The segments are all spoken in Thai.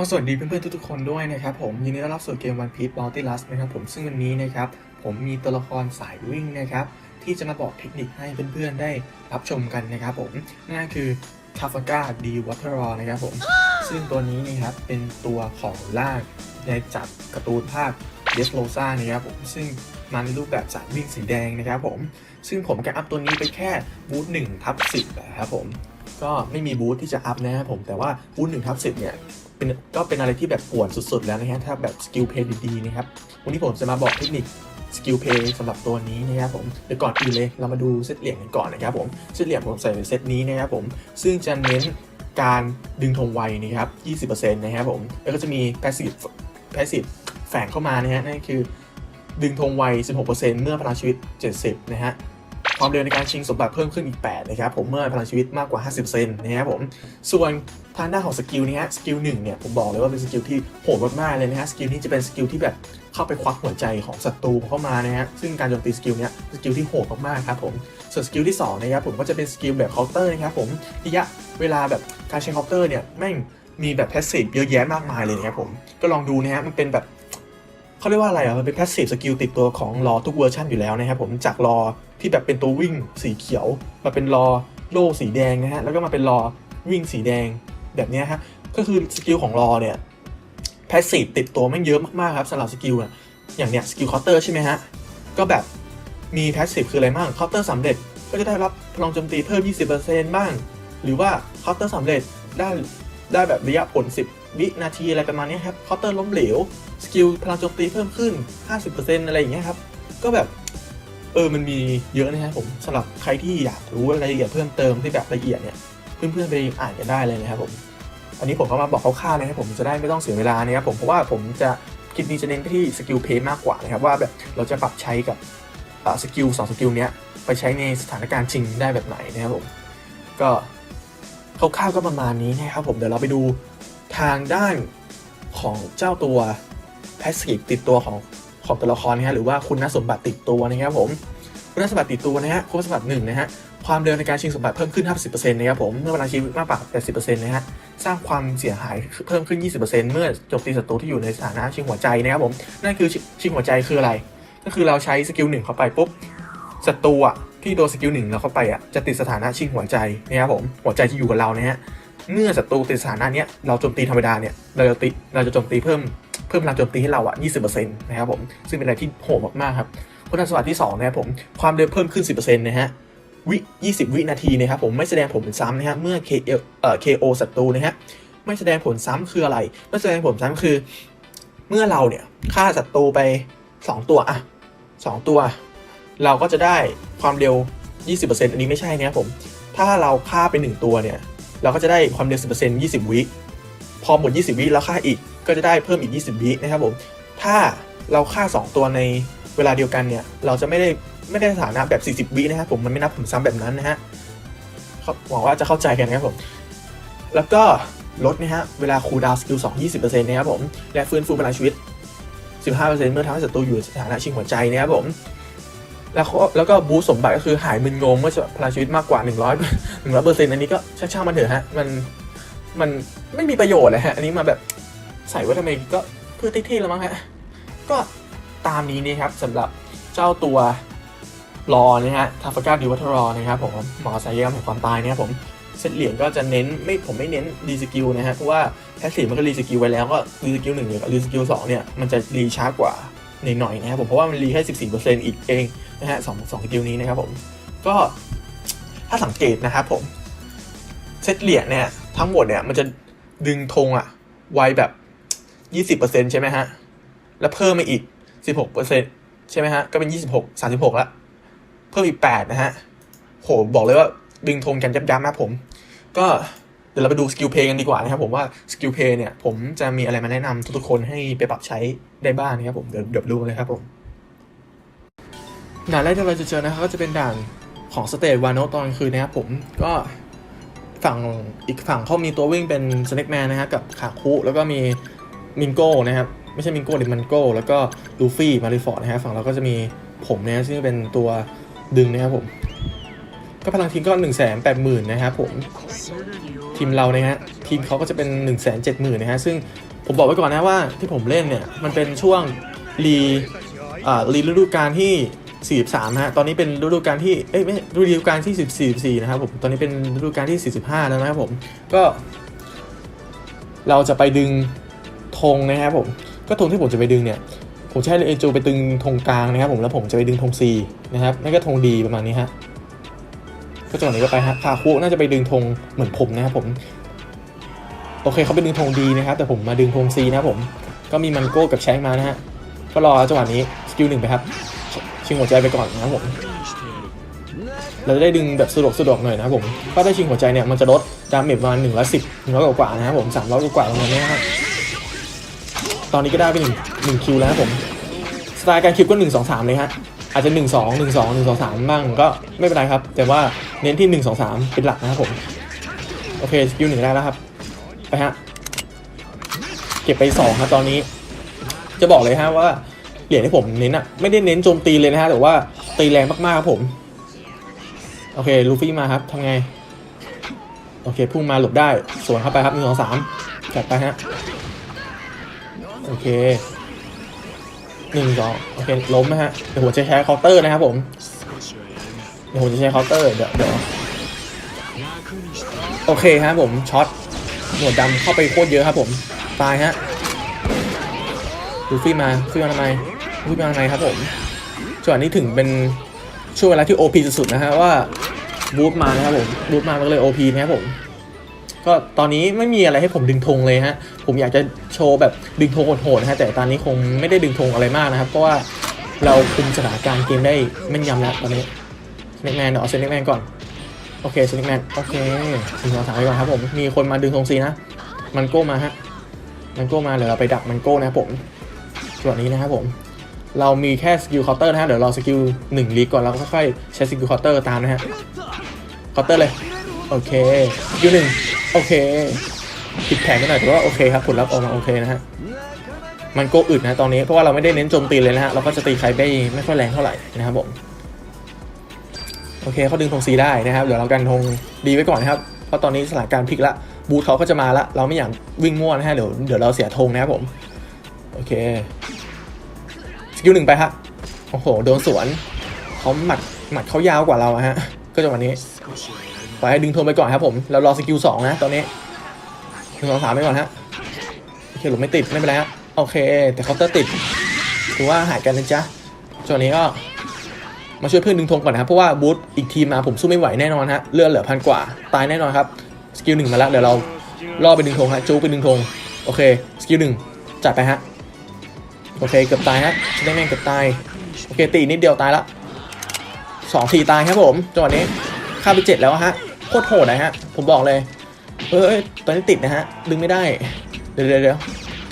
ก็สวัสดีเพื่อนๆทุกๆคนด้วยนะครับผมยินดีต้อนรับสู่เกม One Piece Multi Lust นะครับผมซึ่งวันนี้นะครับผมมีตัวละครสายวิ่งนะครับที่จะมาบอกเทคนิคให้เพื่อนๆได้รับชมกันนะครับผมนั่นคือ t a f a g a d w a t e r o นะครับผมซึ่งตัวนี้นะครับเป็นตัวของล่างในจัดการ์ตูนภาค d e s l o s a นะครับผมซึ่งมาในรูปแบบสายวิ่งสีแดงนะครับผมซึ่งผมแกอัพตัวนี้ไปแค่บูท1ทับ10นะครับผมก็ไม่มีบูทที่จะอัพนะครับผมแต่ว่าบูท1ทับ10เนี่ย เป็นก็เป็นอะไรที่แบบปวดสุดๆ แล้วนะฮะถ้าแบบสกิลเพย์ดีๆนะครับวันนี้ผมจะมาบอกเทคนิคสกิลเพย์สำหรับตัวนี้นะครับผมเดี๋ยวก่อนอื่นเลยเรามาดูเซตเหรียญกันก่อนนะครับผมเซตเหรียญผมใส่ในเซตนี้นะครับผมซึ่งจะเน้นการดึงธงไวนะครับ 20%นะครับผมแล้วก็จะมี passive passive แฝงเข้ามานะฮะนั่นคือดึงธงไว 16%เมื่อพลังชีวิต 70 นะฮะ ความเร็วในการชิงสมบัติเพิ่มขึ้นอีก 8 นะครับผมเมื่อพลังชีวิตมากกว่า 50%นะครับผมส่วนทางด้านของสกิลนี้ฮะสกิลหนึ่งเนี่ยผมบอกเลยว่าเป็นสกิลที่โหดมากๆเลยนะฮะสกิลนี้จะเป็นสกิลที่แบบเข้าไปควักหัวใจของศัตรูเข้ามานะฮะซึ่งการโจมตีสกิลนี้สกิลที่โหดมากๆครับผมส่วนสกิลที่สองนะครับผมก็จะเป็นสกิลแบบเคาน์เตอร์นะครับผมระยะเวลาแบบการใช้เคาน์เตอร์เนี่ยแม่งมีแบบแพสซีฟเยอะแยะมากมายเลยนะครับผมก็ลองดูนะฮะมันเป็นแบบ เขาเรียกว่าอะไรอะ มันเป็น passive skill ติดตัวของรอทุกเวอร์ชันอยู่แล้วนะครับผมจากรอที่แบบเป็นตัววิ่งสีเขียว มาเป็นรอโล่สีแดงนะฮะ แล้วก็มาเป็นรอวิ่งสีแดงแบบนี้ฮะ ก็คือสกิลของรอเนี่ย passive ติดตัวแม่งเยอะมากๆครับสำหรับสกิลอะอย่างเนี้ยสกิลคาน์เตอร์ใช่ไหมฮะ ก็แบบมี passive คืออะไรบ้างคาน์เตอร์สำเร็จก็จะได้รับพลังโจมตีเพิ่ม 20%บ้าง หรือว่าเคาน์เตอร์สำเร็จได้ได้แบบระยะผล 10 วินาทีอะไรประมาณนี้ครับเคาน์เตอร์ล้มเหลว สกิลพลังโจมตีเพิ่มขึ้น 50%อะไรอย่างเงี้ยครับ ก็แบบ เออมันมีเยอะนะครับผมสำหรับใครที่อยากรู้รายละเอียดเพิ่มเติมที่แบบละเอียดเนี่ยเพื่อนๆไปอ่านกันได้เลยนะครับผมอันนี้ผมก็มาบอกคร่าวๆนะครับผมจะได้ไม่ต้องเสียเวลานะครับผมเพราะว่าผมจะคลิปนี้จะเน้นไปที่สกิลเพย์มากกว่านะครับว่าแบบเราจะปรับใช้กับสกิลสองสกิลเนี้ยไปใช้ในสถานการณ์จริงได้แบบไหนนะครับผมก็คร่าวๆก็ประมาณนี้นะครับผมเดี๋ยวเราไปดูทางด้านของเจ้าตัว พสซีฟติดตัวของของตัวละครนะฮะหรือว่าคุณสมบัติติดตัวนะครับผมคุณสมบัติติดตัวนะฮะคุณสมบัติหนึ่งนะฮะความเร็วในการชิงสมบัติเพิ่มขึ้น 50%นะครับผมเมื่อเวลาชีวิตมากกว่า80%นะฮะสร้างความเสียหายเพิ่มขึ้น 20%เมื่อโจมตีศัตรูที่อยู่ในสถานะชิงหัวใจนะครับผมนั่นคือชิงหัวใจคืออะไร ก็คือเราใช้สกิลหนึ่งเข้าไปปุ๊บศัตรูอะที่โดนสกิลหนึ่งเราเข้าไปอะจะติดสถานะชิงหัวใจนะครับผมหัวใจที่อยู่กับเรานะฮะเมื่อศัตรูติดสถานะเนี้ยเราโจมตีธรรมดาเนี่ยเราจะติเราจะโจมตีเพิ่ม เพิ่มพลังโจมตีให้เราอะ 20%นะครับผม ซึ่งเป็นอะไรที่โหดมากๆครับคุณสมบัติที่ 2 นะครับผม ความเร็วเพิ่มขึ้น 10%นะฮะ วิ 20 วินาทีนะครับผม ไม่แสดงผลซ้ำนะฮะ เมื่อ KO เอ่อ KO ศัตรูนะฮะ ไม่แสดงผลซ้ำคืออะไร ไม่แสดงผลซ้ำคือ เมื่อเราเนี่ยฆ่าศัตรูไป 2 ตัวอะ2ตัว เราก็จะได้ความเร็ว 20%อันนี้ไม่ใช่นะครับผม ถ้าเราฆ่าไป 1 ตัวเนี่ย เราก็จะได้ความเร็ว 10% 20 วิ พอหมด 20 วิแล้วฆ่าอีก ก็จะได้เพิ่มอีก 20 วินะครับผมถ้าเราฆ่า 2 ตัวในเวลาเดียวกันเนี่ยเราจะไม่ได้ไม่ได้สถานะแบบ 40 วินะครับผมมันไม่นับผลซ้ำแบบนั้นนะฮะหวังว่าจะเข้าใจกันนะครับผมแล้วก็ลดนะฮะเวลาคูลดาวน์สกิล2 20%นะครับผมและฟื้นฟูพลังชีวิต 15%เมื่อทำให้ศัตรูอยู่ในสถานะชิงหัวใจนะครับผมแล้วก็แล้วก็บูสสมบัติก็คือหายมึนงงเมื่อพลังชีวิตมากกว่า 100 100เปอร์เซ็นต์อันนี้ก็ช่างๆมันเถอะฮะมันมันไม่มีประโยชน์เลยฮะอันนี้มาแบบ ใส่ไว้ทำไมก็เพื่อเท่ๆแล้วมั้งฮะก็ตามนี้นี่ครับสำหรับเจ้าตัวรอนะฮะทาฟกาดิวัตรอนะครับผมหมอสายยามแห่งความตายนะครับผมเซตเหรียญก็จะเน้นไม่ผมไม่เน้นรีสกิลนะฮะเพราะว่าแพสซีฟมันก็รีสกิลไว้แล้วก็รีสกิลหนึ่งกับรีสกิลสองเนี่ยมันจะรีช้ากว่าหน่อยๆนะครับผมเพราะว่ามันรีแค่สิบสี่เปอร์เซ็นต์อีกเองนะฮะสองสองสกิลนี้นะครับผมก็ถ้าสังเกตนะครับผมเซตเหรียญเนี่ยทั้งหมดเนี่ยมันจะดึงธงอะไวแบบ ยี่สิบเปอร์เซ็นใช่ไหมฮะ แล้วเพิ่มมาอีกสิบหกเปอร์เซ็นใช่ไหมฮะ ก็เป็นยี่สิบหกสามสิบหกละ เพิ่มอีกแปดนะฮะ โห บอกเลยว่าดึงธงกันยับยับๆนะผม ก็เดี๋ยวเราไปดูสกิลเพย์กันดีกว่านะครับผมว่าสกิลเพย์เนี่ย ผมจะมีอะไรมาแนะนำทุกๆคนให้ไปปรับใช้ได้บ้างนะครับผม เดี๋ยวเดี๋ยวดูเลยครับผมด่านแรกที่เราจะเจอนะครับก็จะเป็นด่านของสเตจวานโนตอนคืนนะครับผมก็ฝั่งอีกฝั่งเขามีตัววิ่งเป็นสเน็กแมนนะฮะกับขาคุแล้วก็มี มิงโก้นะครับ ไม่ใช่มิงโก้หรือมันโก้ แล้วก็ลูฟี่มาริฟอร์ดนะฮะฝั่งเราก็จะมีผมนะซึ่งเป็นตัวดึงนะครับผม ก็พลังทีมก็หนึ่งแสนแปดหมื่นนะครับผมทีมเรานะฮะทีมเขาก็จะเป็น1 7 0 0 0 0นนะฮะซึ่งผมบอกไว้ก่อนนะว่าที่ผมเล่นเนี่ย มันเป็นช่วงรีอ่ารีฤดูกาลที่ 43นะฮะ ตอนนี้เป็นฤดูกาลที่ เอ้ยไม่ฤดูกาลที่ 44 นะครับผม ตอนนี้เป็นฤดูกาลที่ 45 แล้วนะครับผม ก็ เราจะไปดึง ธงนะครับผมก็ธงที่ผมจะไปดึงเนี่ยผมให้เอจูไปดึงธงกลางนะครับผมแล้วผมจะไปดึงธง C นะครับนั่นก็ธงดีประมาณนี้ฮะก็จังหวะนี้ก็ไปฮะคาคุน่าจะไปดึงธงเหมือนผมนะครับผมโอเคเขาไปดึงธงดีนะครับ แต่ผมมาดึงธง C นะครับผมก็มีมันโก้กับแชงมานะฮะก็รอจังหวะนี้สกิลหนึ่งไปครับชิงหัวใจไปก่อนนะครับผมเราจะได้ดึงแบบสะดวกสะดวกหน่อยนะครับผมก็ถ้าชิงหัวใจเนี่ยมันจะลดดาเมจประมาณหนึ่งร้อยสิบหนึ่งร้อยกว่าๆนะครับผมสามร้อยกว่าๆประมาณนี้ครับ ตอนนี้ก็ได้ไปหนึ่งหนึ่งคิวแล้วผมสไตล์การคิวก็หนึ่งสองสามเลยฮะอาจจะหนึ่งสองหนึ่งสองหนึ่งสองสามบ้างก็ไม่เป็นไรครับ แต่ว่าเน้นที่หนึ่งสองสามเป็นหลักนะครับผมโอเคสกิลหนึ่งได้แล้วครับไปฮะเก็บไปสองครับตอนนี้ จะบอกเลยฮะว่าเหรียญที่ผมเน้นอะไม่ได้เน้นโจมตีเลยนะฮะแต่ว่าตีแรงมากๆครับผมโอเคลูฟี่มาครับทำไงโอเคพุ่งมาหลบได้สวนเข้าไปครับหนึ่งสองสามจัดไปฮะ โอเคหนึ่งสองโอเคล้มนะฮะเดี๋ยวผมจะใช้เคาน์เตอร์นะครับผมเดี๋ยวผมจะใช้เคาน์เตอร์เดี๋ยวเดี๋ยวโอเคครับผมช็อตหนวดดำเข้าไปโคตรเยอะครับผมตายฮะดูฟี่มาฟี่มาทำไมฟี่มาทำไมครับผมจังหวะนี้ถึงเป็นช่วงเวลาที่ OP สุดๆนะฮะว่าบูทมานะครับผมบูทมามันก็เลย OP นะครับผม ก็ตอนนี้ไม่มีอะไรให้ผมดึงธงเลยฮะ ผมอยากจะโชว์แบบดึงธงโหดๆนะฮะ แต่ตอนนี้คงไม่ได้ดึงธงอะไรมากนะครับ เพราะว่าเราคุมสถานการณ์เกมได้แม่นยำแล้วตอนนี้สเน็กแมนเดี๋ยวเอาสเน็กแมนก่อน โอเคสเน็กแมน โอเคหนึ่งสองสามไปก่อนครับผม มีคนมาดึงธงซีนะ มันโก้มาฮะ มันโก้มาเดี๋ยวเราไปดักมันโก้นะครับผมส่วนนี้นะครับผม เรามีแค่สกิลเคาน์เตอร์นะฮะ เดี๋ยวรอสกิลหนึ่งลีกก่อนแล้วก็ค่อยๆใช้สกิลเคาน์เตอร์ตามนะฮะ เคาน์เตอร์เลย โอเคสกิลหนึ่งโอเคผิดแผนไปหน่อยแต่ว่าโอเคครับผลลัพธ์ออกมาโอเคนะฮะมันโกอึดนะตอนนี้เพราะว่าเราไม่ได้เน้นโจมตีเลยนะฮะเราก็จะตีใครไม่ไม่ค่อยแรงเท่าไหร่นะครับผมโอเคเขาดึงธงซีได้นะครับเดี๋ยวเรากันธงดีไว้ก่อนนะครับเพราะตอนนี้สถานการณ์พลิกละบูธเขาก็จะมาละเราไม่อยากวิ่งมั่วนะฮะเดี๋ยวเดี๋ยวเราเสียธงนะครับผมโอเคสกิลหนึ่งไปฮะโอ้โหโดนสวนเขาหมัดหมัดเขายาวกว่าเราฮะก็จะวันนี้ ปล่อยให้ดึงทนไปก่อนครับผมเรารอสกิลสองนะตอนนี้หนึ่งสองสามไปก่อนฮะโอเคหลบไม่ติดไม่เป็นไรฮะโอเค แต่เคาน์เตอร์ติดถือว่าหายกันนะจ๊ะจวนนี้ก็มาช่วยเพื่อนดึงธงก่อนนะครับเพราะว่าบูธอีกทีมมาผมสู้ไม่ไหวแน่นอนฮะเลือดเหลือพันกว่าตายแน่นอนครับสกิลหนึ่งมาแล้วเดี๋ยวเราล่อไปดึงธงฮะจูไปดึงธงโอเคสกิลหนึ่งจัดไปฮะโอเคเกือบตายฮะชิได้แม่งเกือบตายโอเคตีนิดเดียวตายละสองทีตายครับผมจังหวะนี้ค่าไปเจ็ดแล้วฮะ โคตรโหดนะฮะ ผมบอกเลย เอ้ยตอนนี้ติดนะฮะ ดึงไม่ได้ เดี๋ยวเดี๋ยว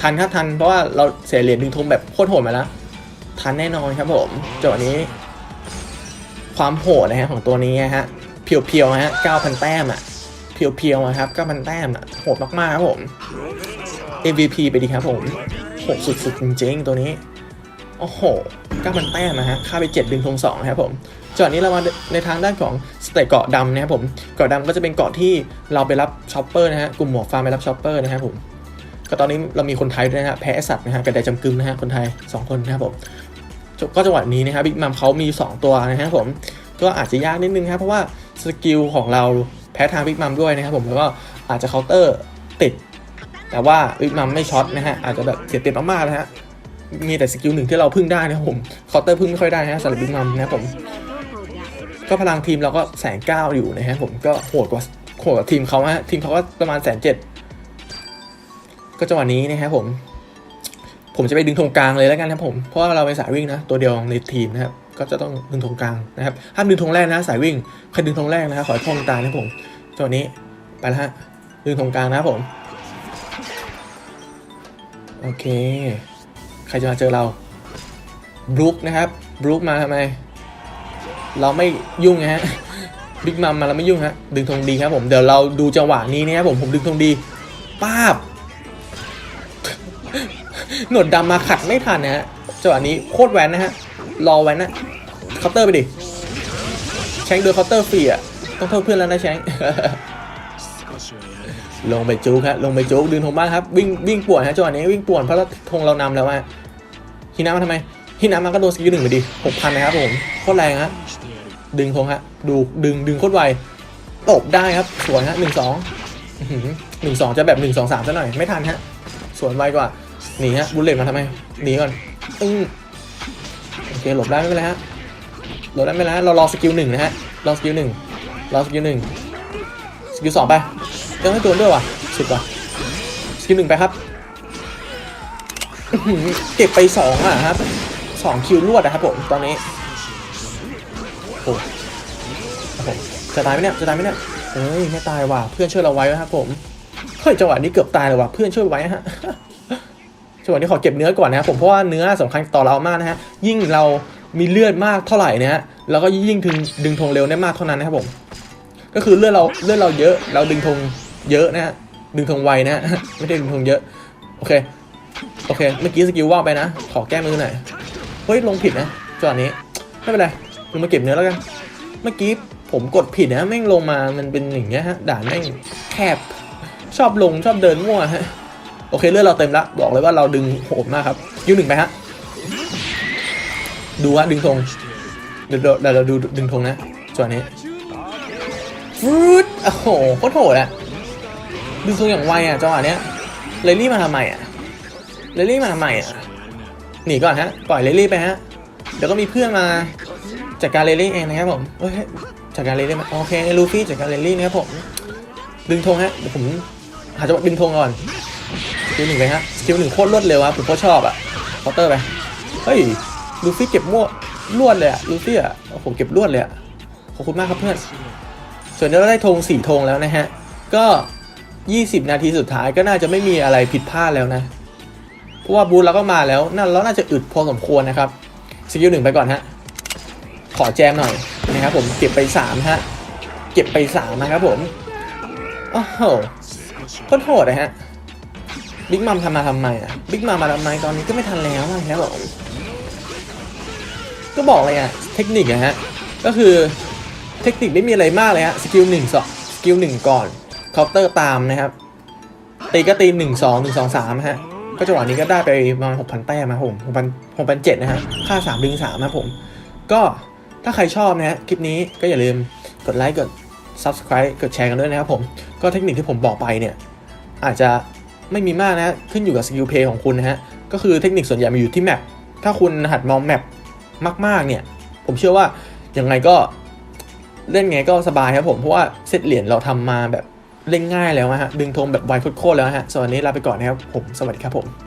ทันครับทัน เพราะว่าเราเสียเหรียญดึงธงแบบโคตรโหดมาแล้ว ทันแน่นอนครับผมจังหวะนี้ ความโหดนะฮะของตัวนี้ฮะ เพียวๆนะฮะ9,000 แต้มอะ เพียวๆนะครับ9,000 แต้มอะ โหดมากๆครับผม MVP ไปดีครับผมโหดสุดๆจริงๆตัวนี้ โอ้โห9,000 แต้มนะฮะ ค่าไป 7 ดึงธง2ครับผม จอดนี้เรามาในทางด้านของสเตทเกาะดำนะครับผมเกาะดำก็จะเป็นเกาะที่เราไปรับช็อปเปอร์นะฮะกลุ่มหมวกฟาร์มไปรับช็อปเปอร์นะครับผมก็ตอนนี้เรามีคนไทยด้วยนะฮะแพ้สัตว์นะฮะกระไดจำกึมนะฮะคนไทย 2 คนนะครับผมก็จังหวะนี้นะครับบิ๊กมัมเขามี 2 ตัวนะครับผมก็อาจจะยากนิดนึงครับเพราะว่าสกิลของเราแพ้ทางบิ๊กมัมด้วยนะครับผมแล้วก็อาจจะเคาน์เตอร์ติด แต่ว่าบิ๊กมัมไม่ช็อตนะฮะอาจจะแบบเสียเปรียบมากๆนะฮะมีแต่สกิลหนึ่งที่เราพึ่งได้นะครับผมเคาน์เตอร์พึ่งไม่ค่อยได้นะฮะสำหรับบิ๊กมัมนะครับผม ก็พลังทีมเราก็แสนเก้าอยู่นะฮะผมก็โหดกว่าโหดกว่าทีมเขาฮะทีมเขาก็ประมาณแสนเจ็ดก็จังหวะนี้นะครับผม ผมจะไปดึงธงกลางเลยแล้วกันนะครับผม เพราะว่าเราเป็นสายวิ่งนะ ตัวเดียวในทีมนะครับ ก็จะต้องดึงธงกลางนะครับ ห้ามดึงธงแรกนะ สายวิ่งใครดึงธงแรกนะครับขอให้พ่องตานะผมจังหวะนี้ไปแล้วฮะ ดึงธงกลางนะครับผม โอเค ใครจะมาเจอเราบรูคนะครับบรูคมาทำไม เราไม่ยุ่งนะฮะบิ๊กมัมมาเราไม่ยุ่งฮะดึงธงดีครับผมเดี๋ยวเราดูจังหวะนี้นะครับผมผมดึงธงดีป้าบหนวดดำมาขัดไม่ทันนะฮะจังหวะนี้โคตรแหวนนะฮะรอแหวนนะเคาน์เตอร์ไปดิแชงโดนเคาน์เตอร์ฟรีอะต้องโทษเพื่อนแล้วนะแชงลงไปจุกฮะลงไปจุกดึงธงบ้างครับวิ่งวิ่งป่วนฮะจังหวะนี้วิ่งป่วนเพราะเราธงเรานำแล้วฮะฮินามาทำไม ฮินามาก็โดนสกิลหนึ่งไปดิหกพันนะครับผมโคตรแรงฮะดึงธงฮะดูดึงดึงโคตรไวตบได้ครับสวยฮะหนึ่งสองหนึ่งสองจะแบบหนึ่งสองสามซะหน่อยไม่ทันฮะสวนไวกว่าหนีฮะบุลเลตมาทำไมหนีก่อนอึ้งโอเคหลบได้ไม่เป็นไรฮะหลบได้ไม่เป็นไรเรารอสกิลหนึ่งนะฮะรอสกิลหนึ่งรอสกิลหนึ่งสกิลสองไปยังให้ตัวด้วยว่ะสุดว่ะสกิลหนึ่งไปครับเก็บไปสองอะครับ สองคิวรวดนะครับผมตอนนี้ โอ้ครับผมจะตายไหมเนี่ย จะตายไหมเนี่ยเอ้ยไม่ตายว่ะ เพื่อนช่วยเราไว้นะครับผม เฮ้ยจังหวะนี้เกือบตายเลยว่ะ เพื่อนช่วยไว้ฮะจังหวะนี้ขอเก็บเนื้อก่อนนะครับผมเพราะว่าเนื้อสำคัญต่อเรามากนะฮะ ยิ่งเรามีเลือดมากเท่าไหร่นะฮะเราก็ยิ่งดึงดึงธงเร็วได้มากเท่านั้นนะครับผม ก็คือเลือดเราเลือดเราเยอะ เราดึงธงเยอะนะฮะ ดึงธงไวนะฮะ ไม่ได้ดึงธงเยอะ โอเค โอเค เมื่อกี้สกิลว่าไปนะ ขอแก้มือหน่อย เฮ้ยลงผิดนะจังหวะนี้ไม่เป็นไรลงมาเก็บเนื้อแล้วกันเมื่อกี้ผมกดผิดนะแม่งลงมามันเป็นอย่างเงี้ยฮะด่านแม่งแคบชอบลงชอบเดินมั่วฮะโอเคเลือดเราเต็มละบอกเลยว่าเราดึงโหดมากครับยูหนึ่งไปฮะดูฮะดึงธงเดี๋ยวเดี๋ยวเราดูดึงธงนะจังหวะนี้ฟรุดโอ้โหโคตรโหดอะดูทรงอย่างไวอะจังหวะเนี้ยเลลี่มาทำไมอะเลลี่มาทำไมอะ หนีก่อนฮะ ปล่อยเลลี่ไปฮะ เดี๋ยวก็มีเพื่อนมาจัดการเลลี่เองนะครับผมเฮ้ยจัดการเลลี่มาโอเคลูฟี่จัดการเลลี่นะครับผม ดึงธงฮะ เดี๋ยวผมหาจังหวะดึงธงก่อนสกิลหนึ่งไปฮะสกิลหนึ่งโคตรรวดเร็วอะผมโคตรชอบอะเคาน์เตอร์ไป เฮ้ย ลูฟี่เก็บมั่วรวดเลยอะลูฟี่อะโอ้โหเก็บรวดเลยอะขอบคุณมากครับเพื่อน ส่วนนี้เราได้ธงสี่ธงแล้วนะฮะ ก็ 20 นาทีสุดท้ายก็น่าจะไม่มีอะไรผิดพลาดแล้วนะ เพราะว่าบูธเราก็มาแล้วน่าเราน่าจะอึดพอสมควรนะครับสกิลหนึ่งไปก่อนฮะขอแจมหน่อยนะครับผมเก็บไป3ฮะเก็บไป3นะครับผมโอ้โหโคตรโหดนะฮะบิ๊กมัมทำมาทำไมอะบิ๊กมัมมาทำไมตอนนี้ก็ไม่ทันแล้วนะครับผมก็บอกเลยอะเทคนิคอะฮะก็คือเทคนิคไม่มีอะไรมากเลยฮะสกิลหนึ่งสองสกิลหนึ่งก่อนเคาน์เตอร์ตามนะครับตีก็ตีหนึ่งสองหนึ่งสองสามฮะ ก็จังหวะนี้ก็ได้ไปประมาณหกพันแต้มนะผมหกพันหกพันเจ็ดนะฮะ ค่าสามดึงสามนะผม ก็ถ้าใครชอบนะฮะคลิปนี้ก็อย่าลืมกดไลค์กด subscribe กดแชร์กันด้วยนะครับผม ก็เทคนิคที่ผมบอกไปเนี่ย อาจจะไม่มีมากนะฮะขึ้นอยู่กับสกิลเพย์ของคุณนะฮะ ก็คือเทคนิคส่วนใหญ่มาอยู่ที่แมปถ้าคุณหัดมองแมปมาก ๆ เนี่ย ผมเชื่อว่ายังไงก็เล่นไงก็สบายครับผม เพราะว่าเซตเหรียญเราทำมาแบบ เล่นง่ายแล้วฮะดึงธงแบบไวโคตรแล้วฮะส่วนนี้ลาไปก่อนนะครับผมสวัสดีครับผม